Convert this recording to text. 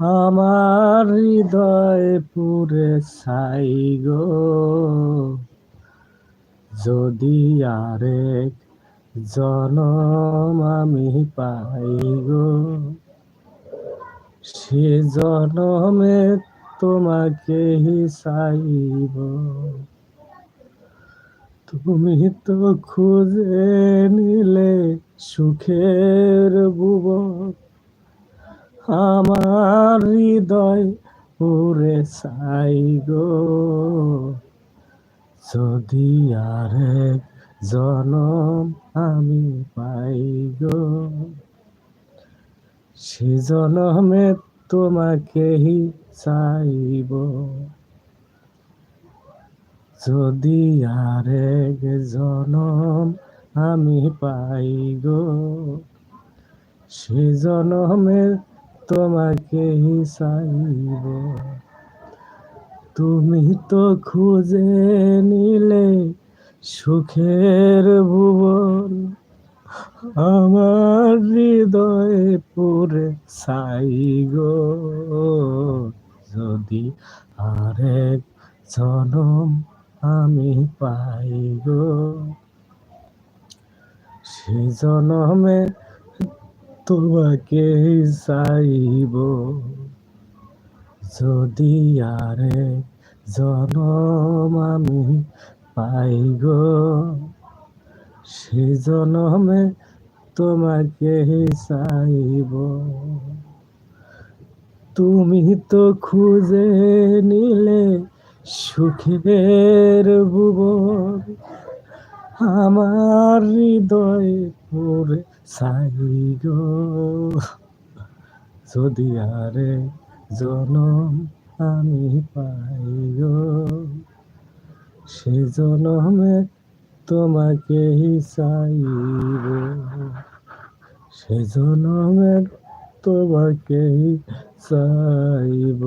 আমার হৃদয় পুরে ছাই গো। যদি আরেক জনম আমি পাই গো, সে জনমে তোমাকে চাইব। তুমি তো খুঁজে নিলে সুখের বুবক আমার হৃদয় পুরে চাই গো। যদি আরেক জনম আমি পাই গো, সে জনমে তোমাকেই চাইব। যদি আরেক জনম আমি পাই গো, সে জনমে তোমাকেই চাইব তুমি তো খুঁজে নিলে সুখের ভুবন। আমার হৃদয়ে পুরে ছাই গো। যদি আরেক জনম আমি পাই গো, সে জনমে তোমাকে চাইব। যদি আরে জনম আমি পাই গো, সে জনমে তোমাকে চাইব। তুমি তো খুঁজে নিলে সুখের ভুবন আমার হৃদয় পুরে গো। যদি আরে জনম আমি পাই গো, সে জনমে তোমাকে চাইব সে জনমে তোমাকে চাইব